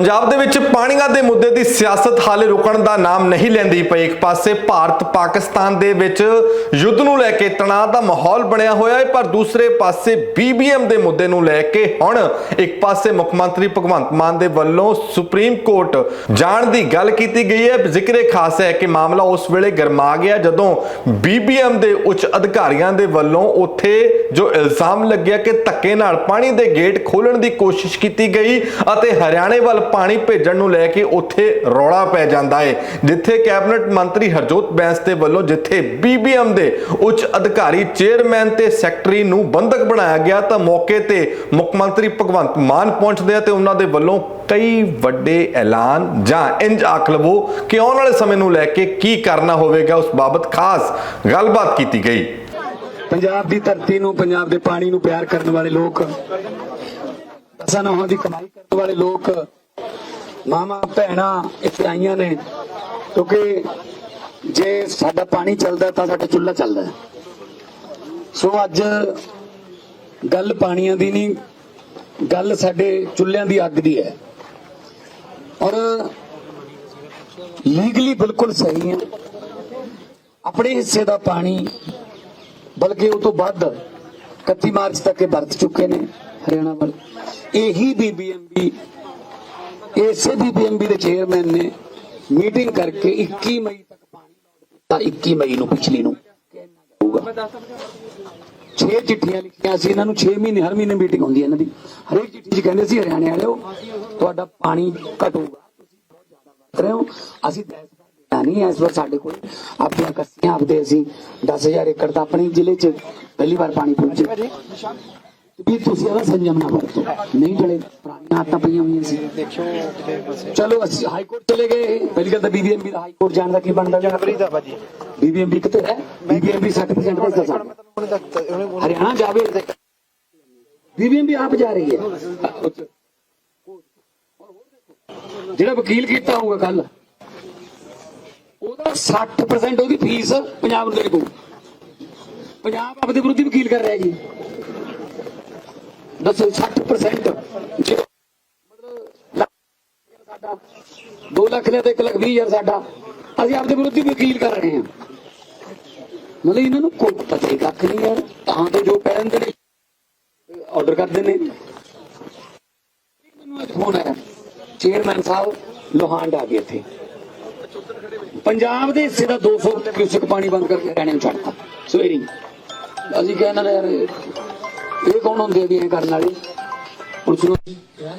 ਪੰਜਾਬ ਦੇ ਵਿੱਚ ਪਾਣੀਆਂ ਦੇ ਮੁੱਦੇ ਦੀ ਸਿਆਸਤ ਹਾਲੇ ਰੁਕਣ ਦਾ ਨਾਮ ਨਹੀਂ ਲੈਂਦੀ ਪਈ। ਇੱਕ ਪਾਸੇ ਭਾਰਤ ਪਾਕਿਸਤਾਨ ਦੇ ਵਿੱਚ ਯੁੱਧ ਨੂੰ ਲੈ ਕੇ ਤਣਾਅ ਦਾ ਮਾਹੌਲ ਬਣਿਆ ਹੋਇਆ ਹੈ, ਪਰ ਦੂਸਰੇ ਪਾਸੇ ਬੀਬੀਐਮ ਦੇ ਮੁੱਦੇ ਨੂੰ ਲੈ ਕੇ ਹੁਣ ਇੱਕ ਪਾਸੇ ਮੁੱਖ ਮੰਤਰੀ ਭਗਵੰਤ ਮਾਨ ਦੇ ਵੱਲੋਂ ਸੁਪਰੀਮ ਕੋਰਟ ਜਾਣ ਦੀ ਗੱਲ ਕੀਤੀ ਗਈ ਹੈ। ਜ਼ਿਕਰੇ ਖਾਸ ਹੈ ਕਿ ਮਾਮਲਾ ਉਸ ਵੇਲੇ ਗਰਮਾ ਗਿਆ ਜਦੋਂ ਬੀਬੀਐਮ ਦੇ ਉੱਚ ਅਧਿਕਾਰੀਆਂ ਦੇ ਵੱਲੋਂ ਉੱਥੇ ਜੋ ਇਲਜ਼ਾਮ ਲੱਗਿਆ ਕਿ ਧੱਕੇ ਨਾਲ ਪਾਣੀ ਦੇ ਗੇਟ ਖੋਲਣ ਦੀ ਕੋਸ਼ਿਸ਼ ਕੀਤੀ ਗਈ ਅਤੇ ਹਰਿਆਣੇ ਵੱਲ ਪਾਣੀ ਭੇਜਣ ਨੂੰ ਲੈ ਕੇ ਉੱਥੇ ਰੌਲਾ ਪੈ ਜਾਂਦਾ ਹੈ ਜਿੱਥੇ ਕੈਬਨਿਟ ਮੰਤਰੀ ਹਰਜੋਤ ਬੈਂਸ ਦੇ ਵੱਲੋਂ ਜਿੱਥੇ ਬੀਬੀਐਮ ਦੇ ਉੱਚ ਅਧਿਕਾਰੀ ਚੇਅਰਮੈਨ ਤੇ ਸੈਕਟਰੀ ਨੂੰ ਬੰਧਕ ਬਣਾਇਆ ਗਿਆ, ਤਾਂ ਮੌਕੇ ਤੇ ਮੁੱਖ ਮੰਤਰੀ ਭਗਵੰਤ ਮਾਨ ਪਹੁੰਚਦੇ ਆ ਤੇ ਉਹਨਾਂ ਦੇ ਵੱਲੋਂ ਕਈ ਵੱਡੇ ਐਲਾਨ ਜਾਂ ਇੰਜ ਆਖ ਲਵੋ ਕਿ ਆਉਣ ਵਾਲੇ ਸਮੇਂ ਨੂੰ ਲੈ ਕੇ ਕੀ ਕਰਨਾ ਹੋਵੇਗਾ, ਉਸ ਬਾਬਤ ਖਾਸ ਗੱਲਬਾਤ ਕੀਤੀ ਗਈ। ਪੰਜਾਬ ਦੀ ਧਰਤੀ ਨੂੰ, ਪੰਜਾਬ ਦੇ ਪਾਣੀ ਨੂੰ ਪਿਆਰ ਕਰਨ ਵਾਲੇ ਲੋਕ ਦਸਾਂ ਨੌਹਾਂ ਦੀ ਕਮਾਈ ਕਰਨ ਵਾਲੇ ਲੋਕ ਮਾਮਾ ਭੈਣਾਂ ਇੱਥੇ ਆਈਆਂ ਨੇ, ਕਿਉਂਕਿ ਜੇ ਸਾਡਾ ਪਾਣੀ ਚੱਲਦਾ ਤਾਂ ਸਾਡਾ ਚੁੱਲ੍ਹਾ ਚੱਲਦਾ ਸੋ ਅੱਜ ਗੱਲ ਪਾਣੀਆਂ ਦੀ ਨਹੀਂ, ਗੱਲ ਸਾਡੇ ਚੁੱਲ੍ਹਿਆਂ ਦੀ ਅੱਗ ਦੀ ਹੈ। ਔਰ ਲੀਗਲੀ ਬਿਲਕੁਲ ਸਹੀ ਹੈ। ਆਪਣੇ ਹਿੱਸੇ ਦਾ ਪਾਣੀ, ਬਲਕਿ ਉਹ ਤੋਂ ਵੱਧ 31 ਮਾਰਚ ਤੱਕ ਇਹ ਵਰਤ ਚੁੱਕੇ ਨੇ ਹਰਿਆਣਾ ਵੱਲ। ਇਹੀ ਬੀਬੀਐਮਬੀ ਇਸੇ ਬੀਬੀਐਮਬੀ ਦੇ ਚੇਅਰਮੈਨ ਨੇ ਮੀਟਿੰਗ ਕਰਕੇ 21 ਮਈ ਤੱਕ ਪਾਣੀ ਕੀਤਾ 21 ਮਈ ਨੂੰ ਪਿਛਲੀ ਨੂੰ। 6 ਚਿੱਠੀਆਂ ਲਿਖੀਆਂ ਸੀ ਇਹਨਾਂ ਨੂੰ 6 ਮਹੀਨੇ ਹਰ ਮਹੀਨੇ ਮੀਟਿੰਗ ਹੁੰਦੀ ਹੈ ਇਹਨਾਂ ਦੀ। ਹਰੇਕ ਚਿੱਠੀ 'ਚ ਕਹਿੰਦੇ ਸੀ ਹਰਿਆਣੇ ਵਾਲਿਓ ਤੁਹਾਡਾ ਪਾਣੀ ਘਟੂਗਾ ਤੁਸੀਂ ਬਹੁਤ ਜ਼ਿਆਦਾ ਵਰਤ ਰਹੇ ਹੋ ਅਸੀਂ ਨਹੀਂ ਇਸ ਵਾਰ ਸਾਡੇ ਕੋਲ ਆਪਣੀਆਂ ਕੱਸੀਆਂ ਆਪਦੇ ਅਸੀਂ 10000 ਏਕੜ ਤਾਂ ਆਪਣੇ ਜ਼ਿਲ੍ਹੇ 'ਚ ਪਹਿਲੀ ਵਾਰ ਪਾਣੀ ਪਹੁੰਚੇ। ਵੀ ਤੁਸੀਂ ਇਹਦਾ ਸੰਜਮ ਨਾ ਵਰਤੋ। ਨਹੀਂ ਚਲੇ ਪੁਰਾਣੀਆਂ ਆਦਤਾਂ ਪਈਆਂ ਹੋਈਆਂ ਸੀ। ਚਲੋ ਅਸੀਂ ਹਾਈ ਕੋਰਟ ਚਲੇ ਗਏ। ਪਹਿਲੀ ਗੱਲ ਤਾਂ ਬੀਬੀਐਮਬੀ ਦਾ ਹਾਈ ਕੋਰਟ ਜਾਣ ਦਾ ਕੀ ਬਣਦਾ? ਜੀ ਬੀਬੀਐਮਬੀ ਕਿਤੇ ਹੈ? ਬੀਬੀਐਮਬੀ 60% ਭੇਜਦਾ ਸਾਨੂੰ ਹਰਿਆਣਾ ਜਾਵੇ ਬੀਬੀਐਮਬੀ ਆਪ ਜਾ ਰਹੀ ਹੈ। ਜਿਹੜਾ ਵਕੀਲ ਕੀਤਾ ਹੋਊਗਾ ਕੱਲ ਉਹਦਾ 60% ਉਹਦੀ ਫੀਸ ਪੰਜਾਬ ਨੂੰ ਦੇਣੀ ਪਊ। ਪੰਜਾਬ ਆਪਦੇ ਵਿਰੁੱਧ ਵਕੀਲ ਕਰ ਰਿਹਾ ਜੀ। ਦੱਸੋ 60% ਜੇ ਮਤਲਬ ਲੱਖ ਸਾਡਾ 2 ਲੱਖ ਨੇ ਤੇ 1 ਲੱਖ 20 ਹਜ਼ਾਰ ਸਾਡਾ, ਅਸੀਂ ਆਪਦੇ ਵਿਰੁੱਧ ਵਕੀਲ ਕਰ ਰਹੇ ਹਾਂ। ਮਤਲਬ ਇਹਨਾਂ ਨੂੰ ਕੋਈ ਪਤਾ ਹੀ ਕੱਖ ਨਹੀਂ ਯਾਰ ਤਾਂ ਤੇ ਜੋ ਕਹਿ ਦਿੰਦੇ ਨੇ ਆਰਡਰ ਕਰਦੇ ਨੇ। ਮੈਨੂੰ ਅੱਜ ਫੋਨ ਆਇਆ। ਚੇਅਰਮੈਨ ਸਾਹਿਬ, ਲੋਹਾਂਡ ਆ ਗਏ ਇੱਥੇ। ਪੰਜਾਬ ਦੇ ਹਿੱਸੇ ਦਾ 200 ਕਿਊਸਕ ਪਾਣੀ ਬੰਦ ਕਰਕੇ ਹਰਿਆਣੇ ਨੂੰ ਛੱਡਤਾ। ਸਵੇਰੀ ਅਸੀਂ ਕਹਿੰਦੇ ਨੇ ਯਾਰ ਇਹ ਕੌਣ ਹੁੰਦੇ ਆ ਵੀ ਇਹ ਕਰਨ ਵਾਲੇ? ਹੁਣ ਸੁਣੋ